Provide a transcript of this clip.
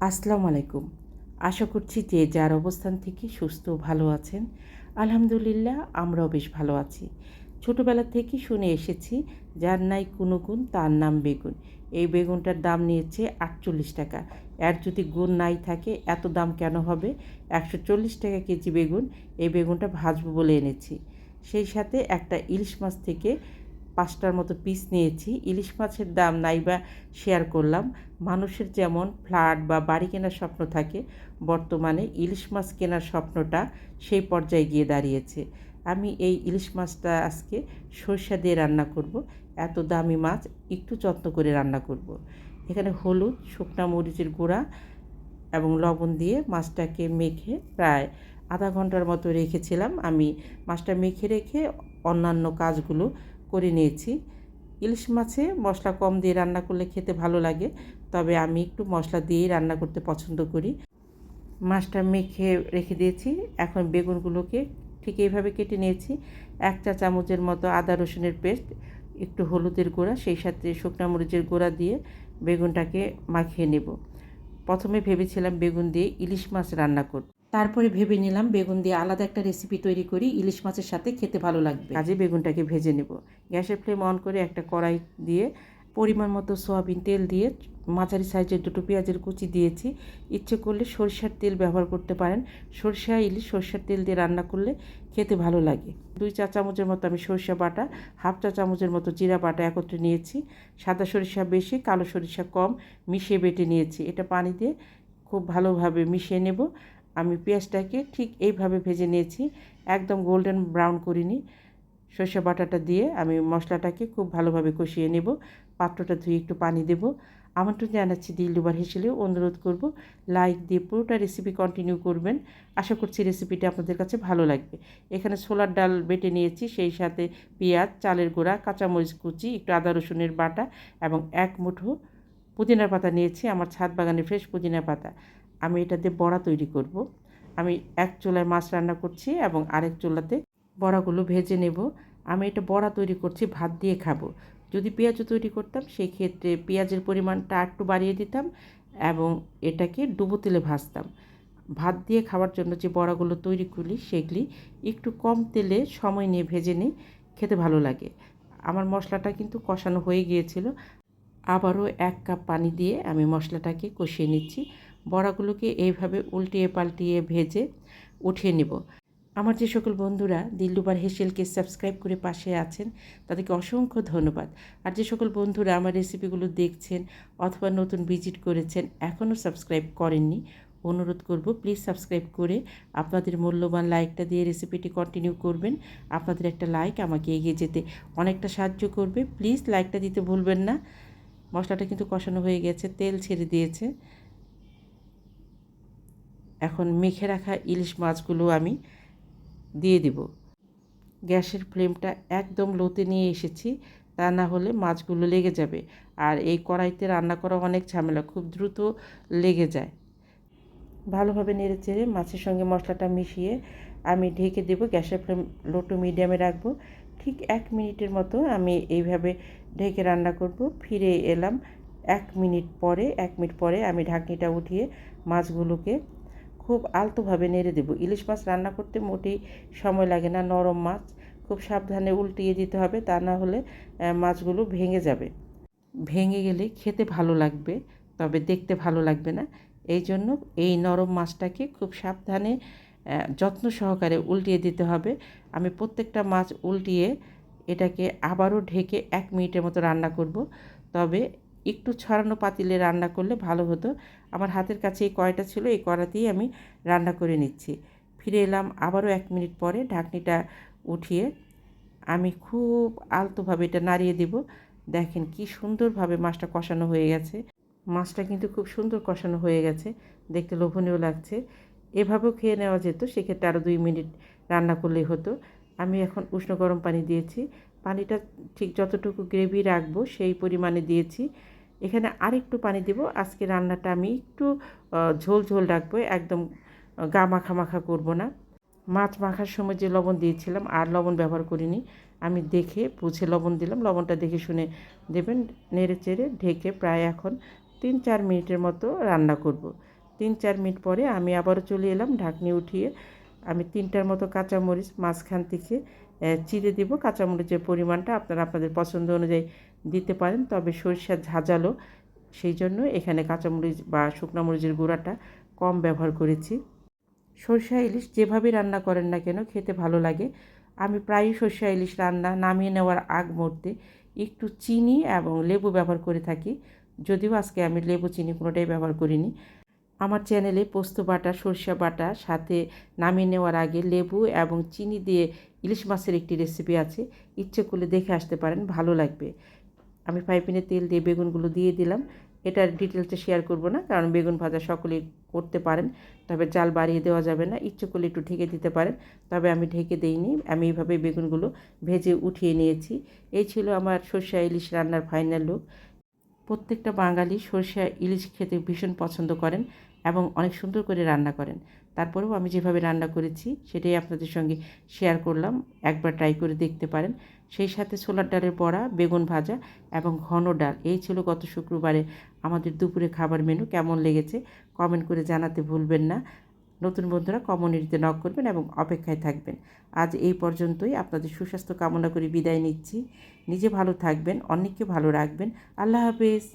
আসসালামু আলাইকুম। আশা করছি যে যার অবস্থান থেকে সুস্থ ভালো আছেন। আলহামদুলিল্লাহ, আমরাও বেশ ভালো আছি। ছোটোবেলা থেকে শুনে এসেছি, যার নাই কোনো গুণ, তার নাম বেগুন। এই বেগুনটার দাম নিয়েছে আটচল্লিশ টাকা। এর যদি গুণ নাই থাকে, এত দাম কেন হবে? একশো চল্লিশ টাকা কেজি বেগুন, এই বেগুনটা ভাজবো বলে এনেছি। সেই সাথে একটা ইলিশ মাছ থেকে পাঁচটার মতো পিস নিয়েছি। ইলিশ মাছের দাম নাইবা শেয়ার করলাম। মানুষের যেমন ফ্ল্যাট বা বাড়ি কেনার স্বপ্ন থাকে, বর্তমানে ইলিশ মাছ কেনার স্বপ্নটা সেই পর্যায়ে গিয়ে দাঁড়িয়েছে। আমি এই ইলিশ মাছটা আজকে সরষা দিয়ে রান্না করব। এত দামি মাছ, একটু যত্ন করে রান্না করব। এখানে হলুদ, শুকনা মরিচের গুঁড়া এবং লবণ দিয়ে মাছটাকে মেখে প্রায় আধা ঘণ্টার মতো রেখেছিলাম। আমি মাছটা মেখে রেখে অন্যান্য কাজগুলো করে নিয়েছি। ইলিশ মাছে মশলা কম দিয়ে রান্না করলে খেতে ভালো লাগে, তবে আমি একটু মশলা দিয়েই রান্না করতে পছন্দ করি। মাছটা মেখে রেখে দিয়েছি, এখন বেগুনগুলোকে ঠিক এইভাবে কেটে নিয়েছি। এক চা চামচের মতো আদা রসুনের পেস্ট, একটু হলুদের গুঁড়া, সেই সাথে শুকনা মরিচের গুঁড়া দিয়ে বেগুনটাকে মাখিয়ে নেব। প্রথমে ভেবেছিলাম বেগুন দিয়ে ইলিশ মাছ রান্না করব। তারপরে ভেবে নিলাম বেগুন দিয়ে আলাদা একটা রেসিপি তৈরি করি, ইলিশ মাছের সাথে খেতে ভালো লাগবে। কাজে বেগুনটাকে ভেজে নেব। গ্যাসের ফ্লেম অন করে একটা কড়াই দিয়ে পরিমাণ মতো সয়াবিন তেল দিয়ে মাঝারি সাইজের দুটো পেঁয়াজের কুচি দিয়েছি। ইচ্ছে করলে সরষার তেল ব্যবহার করতে পারেন। সরষা, ইলিশ, সরষার তেল দিয়ে রান্না করলে খেতে ভালো লাগে। দুই চা চামচের মতো আমি সরিষা বাটা, হাফ চা চামচের মতো জিরা বাটা একত্রে নিয়েছি। সাদা সরিষা বেশি, কালো সরিষা কম মিশিয়ে বেটে নিয়েছি। এটা পানি দিয়ে খুব ভালোভাবে মিশিয়ে নেব। আমি পেঁয়াজটাকে ঠিক এইভাবে ভেজে নিয়েছি, একদম গোল্ডেন ব্রাউন করিনি। সর্ষে বাটাটা দিয়ে আমি মশলাটাকে খুব ভালোভাবে কষিয়ে নেব, পাত্রটা ধুয়ে একটু পানি দেব। আমন্ত্রণ জানাচ্ছি দিল দুবার হেসেলেও অনুরোধ করব লাইক দিয়ে পুরোটা রেসিপি কন্টিনিউ করবেন। আশা করছি রেসিপিটা আপনাদের কাছে ভালো লাগবে। এখানে ছোলার ডাল বেটে নিয়েছি, সেই সাথে পেঁয়াজ, চালের গুঁড়া, কাঁচামরিচ কুচি, একটু আদা রসুনের বাটা এবং এক মুঠো পুদিনার পাতা নিয়েছি, আমার ছাদ বাগানে ফ্রেশ পুদিনা পাতা। আমি এটা দিয়ে বড়া তৈরি করব। আমি এক চুলায় মাছ রান্না করছি এবং আরেক চুলাতে বড়াগুলো ভেজে নেব। আমি এটা বড়া তৈরি করছি, ভাত দিয়ে খাব। যদি পেঁয়াজও তৈরি করতাম সেই ক্ষেত্রে পেঁয়াজের পরিমাণটা একটু বাড়িয়ে দিতাম এবং এটাকে ডুবো তেলে ভাজতাম। ভাত দিয়ে খাওয়ার জন্য যে বড়াগুলো তৈরি করি, সেগুলি একটু কম তেলে সময় নিয়ে ভেজে নিই, খেতে ভালো লাগে। আমার মশলাটা কিন্তু কষানো হয়ে গিয়েছিল। আবারও এক কাপ পানি দিয়ে আমি মশলাটাকে কষিয়ে নিচ্ছি। বড়াগুলোকে এইভাবে উল্টিয়ে পাল্টিয়ে ভেজে উঠিয়ে নেব। আমার যে সকল বন্ধুরা দিল্লুবার হেসেলকে সাবস্ক্রাইব করে পাশে আছেন, তাদেরকে অসংখ্য ধন্যবাদ। আর যে সকল বন্ধুরা আমার রেসিপিগুলো দেখছেন অথবা নতুন ভিজিট করেছেন, এখনও সাবস্ক্রাইব করেননি, অনুরোধ করব প্লিজ সাবস্ক্রাইব করে আপনাদের মূল্যবান লাইকটা দিয়ে রেসিপিটি কন্টিনিউ করবেন। আপনাদের একটা লাইক আমাকে এগিয়ে যেতে অনেকটা সাহায্য করবে। প্লিজ লাইকটা দিতে ভুলবেন না। মশলাটা কিন্তু কষানো হয়ে গেছে, তেল ছেড়ে দিয়েছে। এখন মেখে রাখা ইলিশ মাছগুলো আমি দিয়ে দিব। গ্যাসের ফ্লেমটা একদম লোতে নিয়ে এসেছি, তা না হলে মাছগুলো লেগে যাবে। আর এই কড়াইতে রান্না করা অনেক ঝামেলা, খুব দ্রুত লেগে যায়। ভালোভাবে নেড়ে চেড়ে মাছের সঙ্গে মশলাটা মিশিয়ে আমি ঢেকে দেব, গ্যাসের ফ্লেম লো টু মিডিয়ামে রাখব। ঠিক এক মিনিটের মতো আমি এইভাবে ঢেকে রান্না করব। ফিরে এলাম এক মিনিট পরে, এক মিনিট পরে আমি ঢাকনিটা উঠিয়ে মাছগুলোকে খুব আলতোভাবে নেড়ে দেবো। ইলিশ মাছ রান্না করতে মোটেই সময় লাগে না, নরম মাছ। খুব সাবধানে উল্টিয়ে দিতে হবে, তা না হলে মাছগুলো ভেঙে যাবে। ভেঙে গেলে খেতে ভালো লাগবে, তবে দেখতে ভালো লাগবে না। এই জন্য এই নরম মাছটাকে খুব সাবধানে যত্ন সহকারে উল্টিয়ে দিতে হবে। আমি প্রত্যেকটা মাছ উল্টিয়ে এটাকে আবারও ঢেকে এক মিনিটের মতো রান্না করব। তবে একটু ছড়ানো পাতিলে রান্না করলে ভালো হতো। আমার হাতের কাছে এই কড়াইটা ছিল, এই কড়াতেই আমি রান্না করে নিচ্ছি। ফিরে এলাম আবারও এক মিনিট পরে ঢাকনিটা উঠিয়ে আমি খুব আলতোভাবে এটা নাড়িয়ে দেব। দেখেন কি সুন্দরভাবে মাছটা কষানো হয়ে গেছে। মাছটা কিন্তু খুব সুন্দর কষানো হয়ে গেছে। দেখতে লোভনীয় লাগছে। এভাবেও খেয়ে নেওয়া যেত, সেক্ষেত্রে আরও দুই মিনিট রান্না করলেই হতো। আমি এখন উষ্ণ গরম পানি দিয়েছি। পানিটা ঠিক যতটুকু গ্রেভি রাখব সেই পরিমাণে দিয়েছি। এখানে আরেকটু পানি দেব। আজকে রান্নাটা আমি একটু ঝোল ঝোল রাখব, একদম গা মাখা মাখা করব না। মাছ মাখার সময় যে লবণ দিয়েছিলাম, আর লবণ ব্যবহার করিনি। আমি দেখে, বুঝে লবণ দিলাম। লবণটা দেখে শুনে দেবেন, নেড়ে চেড়ে ঢেকে প্রায় এখন তিন চার মিনিটের মতো রান্না করব। তিন চার মিনিট পরে আমি আবারও চলে এলাম, ঢাকনি উঠিয়ে আমি তিনটার মতো কাঁচামরিচ মাঝখান থেকে চিড়ে দিব। কাঁচামরিচের পরিমাণটা আপনারা, আপনাদের পছন্দ অনুযায়ী দিতে পারেন, তবে সরিষা ঝাঁঝালো, সেই জন্য এখানে কাঁচামরিচ বা শুকনো মরিচের গুঁড়াটা কম ব্যবহার করেছি। সরষা ইলিশ যেভাবে রান্না করেন না কেন খেতে ভালো লাগে। আমি প্রায়ই সরষা ইলিশ রান্না নামিয়ে নেওয়ার আগ মুহূর্তে একটু চিনি এবং লেবু ব্যবহার করে থাকি। যদিও আজকে আমি লেবু চিনি কোনোটাই ব্যবহার করিনি। আমার চ্যানেলে পোস্ত বাটা, সরষা বাটা সাথে নামিয়ে নেওয়ার আগে লেবু এবং চিনি দিয়ে ইলিশ মাছের একটি রেসিপি আছে। ইচ্ছে করলে দেখে আসতে পারেন, ভালো লাগবে। আমি পাইপিনে তেল দিয়ে বেগুনগুলো দিয়ে দিলাম। এটার ডিটেলসে শেয়ার করব না, কারণ বেগুন ভাজা সকলেই করতে পারেন। তবে জাল বাড়িয়ে দেওয়া যাবে না, ইচ্ছে করলে একটু ঢেকে দিতে পারেন। তবে আমি ঢেকে দেইনি, আমি এইভাবে বেগুনগুলো ভেজে উঠিয়ে নিয়েছি। এই ছিল আমার সর্ষা ইলিশ রান্নার ফাইনাল লুক প্রত্যেকটা বাঙালি সর্ষা ইলিশ খেতে ভীষণ পছন্দ করেন। এবং অনেক সুন্দর করে রান্না করেন। তারপরেও আমি যেভাবে রান্না করেছি, সেটাই আপনাদের সঙ্গে শেয়ার করলাম। একবার ট্রাই করে দেখতে পারেন। সেই সাথে ছোলার ডালের বড়া, বেগুন ভাজা এবং ঘন ডাল। এই ছিল গত শুক্রবারে আমাদের দুপুরে খাবার মেনু কেমন লেগেছে কমেন্ট করে জানাতে ভুলবেন না। নতুন বন্ধুরা কমিউনিটিতে নক করবেন এবং অপেক্ষায় থাকবেন। আজ এই পর্যন্তই। আপনাদের সুস্বাস্থ্য কামনা করে বিদায় নিচ্ছি। নিজে ভালো থাকবেন অনেককে ভালো রাখবেন। আল্লাহ হাফেজ।